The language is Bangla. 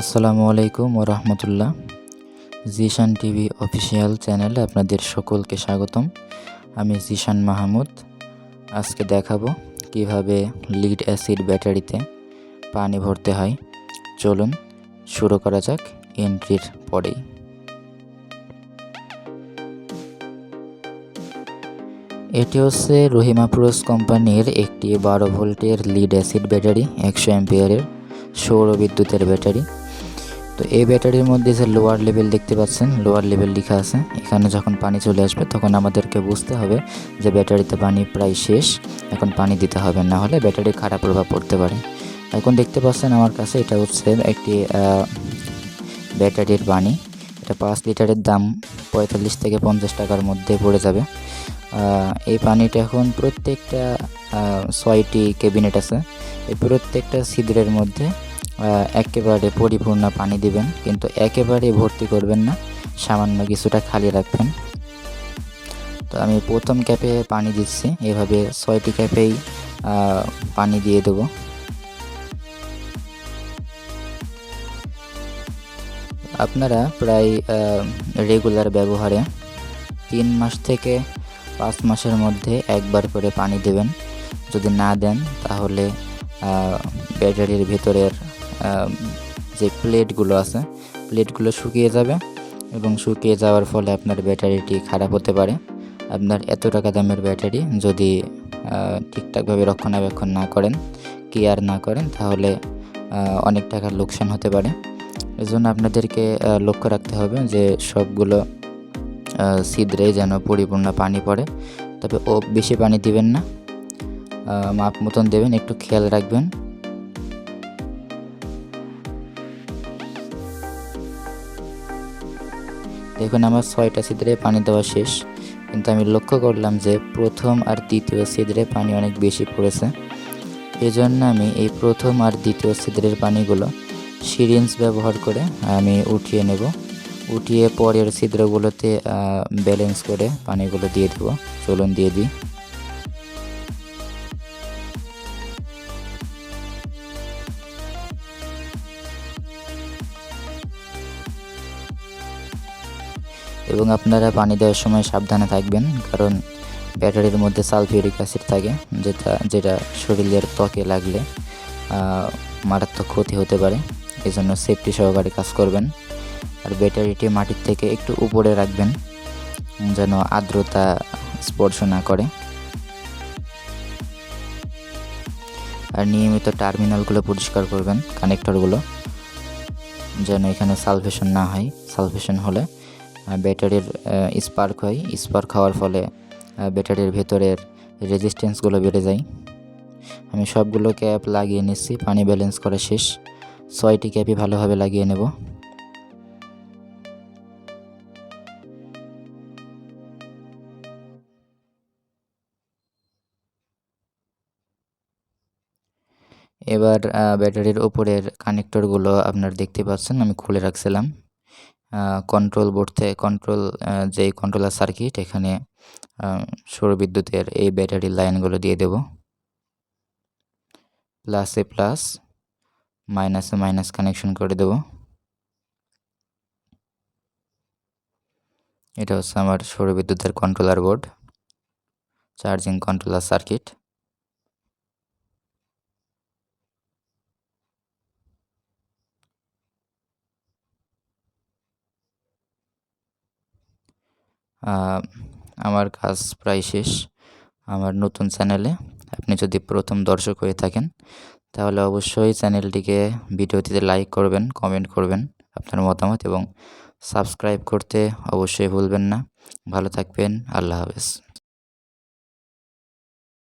আসসালামু আলাইকুম ও রহমতুল্লাহ। জিশান টিভি অফিসিয়াল চ্যানেলে আপনাদের সকলকে স্বাগতম। আমি জিশান মাহমুদ। আজকে দেখাবো কীভাবে লিড অ্যাসিড ব্যাটারিতে পানি ভরতে হয়। চলুন শুরু করা যাক এন্ট্রির পরেই। এটি হচ্ছে রহিমা প্রোস কোম্পানির একটি বারো ভোল্টের লিড অ্যাসিড ব্যাটারি, একশো অ্যাম্পিয়ারের সৌর বিদ্যুতের ব্যাটারি। তো এই ব্যাটারির মধ্যে যে লোয়ার লেভেল দেখতে পাচ্ছেন লোয়ার লেভেল লেখা আছে। এখানে যখন পানি চলে আসবে, তখন আমাদেরকে বুঝতে হবে যে ব্যাটারিতে পানি প্রায় শেষ। এখন পানি দিতে হবে, না হলে ব্যাটারি খারাপ প্রভাব পড়তে পারে। এখন দেখতে পাচ্ছেন আমার কাছে এটা হচ্ছে একটি ব্যাটারির পানি। এটা পাঁচ লিটারের দাম পঁয়তাল্লিশ থেকে পঞ্চাশ টাকার মধ্যে পড়ে যাবে। এই পানিটা এখন প্রত্যেকটা ছয়টি ক্যাবিনেট আছে। এই প্রত্যেকটা ছিদ্রের মধ্যে একেবারে পরিপূর্ণ পানি দিবেন, কিন্তু একেবারে ভর্তি করবেন না, সামান্য কিছুটা খালি রাখবেন। তো আমি প্রথম ক্যাপে পানি দিচ্ছি, এভাবে ছয়টি ক্যাপেই পানি দিয়ে দেব। আপনারা প্রায় রেগুলার ব্যবহারে তিন মাস থেকে পাঁচ মাসের মধ্যে একবার করে পানি দেবেন। যদি না দেন, তাহলে ব্যাটারির ভিতরের যে প্লেটগুলো আছে, প্লেটগুলো শুকিয়ে যাবে এবং শুকিয়ে যাওয়ার ফলে আপনার ব্যাটারিটি খারাপ হতে পারে। আপনার এত টাকা দামের ব্যাটারি যদি ঠিকঠাকভাবে রক্ষণাবেক্ষণ না করেন, কেয়ার না করেন, তাহলে অনেক টাকার লোকসান হতে পারে। এজন্য আপনাদেরকে লক্ষ্য রাখতে হবে যে সবগুলো ছিদ্রে যেন পরিপূর্ণ পানি পড়ে। তবে ও বেশি পানি দিবেন না। মাপ মতন দেবেন, একটু খেয়াল রাখবেন। দেখুন, আমার ছয়টা ছিদ্রে পানি দেওয়া শেষ। কিন্তু আমি লক্ষ্য করলাম যে প্রথম আর দ্বিতীয় ছিদ্রে পানি অনেক বেশি পড়েছে। এই জন্য আমি এই প্রথম আর দ্বিতীয় ছিদ্রের পানিগুলো সিরিঞ্জ ব্যবহার করে আমি উঠিয়ে নেব। উঠিয়ে পরের ছিদ্রগুলোতে ব্যালেন্স করে পানিগুলো দিয়ে দেবো, চলুন দিয়ে দিই। এবং আপনারা পানি দেওয়ার সময় সাবধানে থাকবেন, কারণ ব্যাটারির মধ্যে সালফিউরিক অ্যাসিড থাকে, যেটা যেটা শরীরের ত্বকে লাগলে মারাত্মক ক্ষতি হতে পারে। এই জন্য সেফটি সহকারে কাজ করবেন। আর ব্যাটারিটি মাটির থেকে একটু উপরে রাখবেন, যেন আর্দ্রতা স্পর্শ না করে। আর নিয়মিত টার্মিনালগুলো পরিষ্কার করবেন কানেক্টরগুলো যেন এখানে সালভেশন না হয়। সালভেশন হলে ব্যাটারির স্পার্ক হয়। স্পার্ক হওয়ার ফলে ব্যাটারির ভেতরের রেজিস্ট্যান্সগুলো বেড়ে যায়। আমি সবগুলো ক্যাপ লাগিয়ে নিচ্ছি, পানি ব্যালেন্স করা শেষ। ছয়টি ক্যাপই ভালোভাবে লাগিয়ে নেব। এবার ব্যাটারির ওপরের কানেক্টরগুলো আপনার দেখতে পাচ্ছেন, আমি খুলে রাখছিলাম। কন্ট্রোল বোর্ড থেকে কন্ট্রোল যেই কন্ট্রোলার সার্কিট এখানে সৌরবিদ্যুতের এই ব্যাটারির লাইনগুলো দিয়ে দেব। প্লাসে প্লাস মাইনাসে মাইনাস কানেকশন করে দেব। এটা হচ্ছে আমার সৌরবিদ্যুতের controller board charging controller circuit আমার কাজ প্রায় শেষ। আমার নতুন চ্যানেলে আপনি যদি প্রথম দর্শক হয়ে থাকেন, তাহলে অবশ্যই চ্যানেলটিকে ভিডিওটিতে লাইক করবেন কমেন্ট করবেন আপনার মতামত এবং সাবস্ক্রাইব করতে অবশ্যই ভুলবেন না। ভালো থাকবেন, আল্লাহ হাফেজ।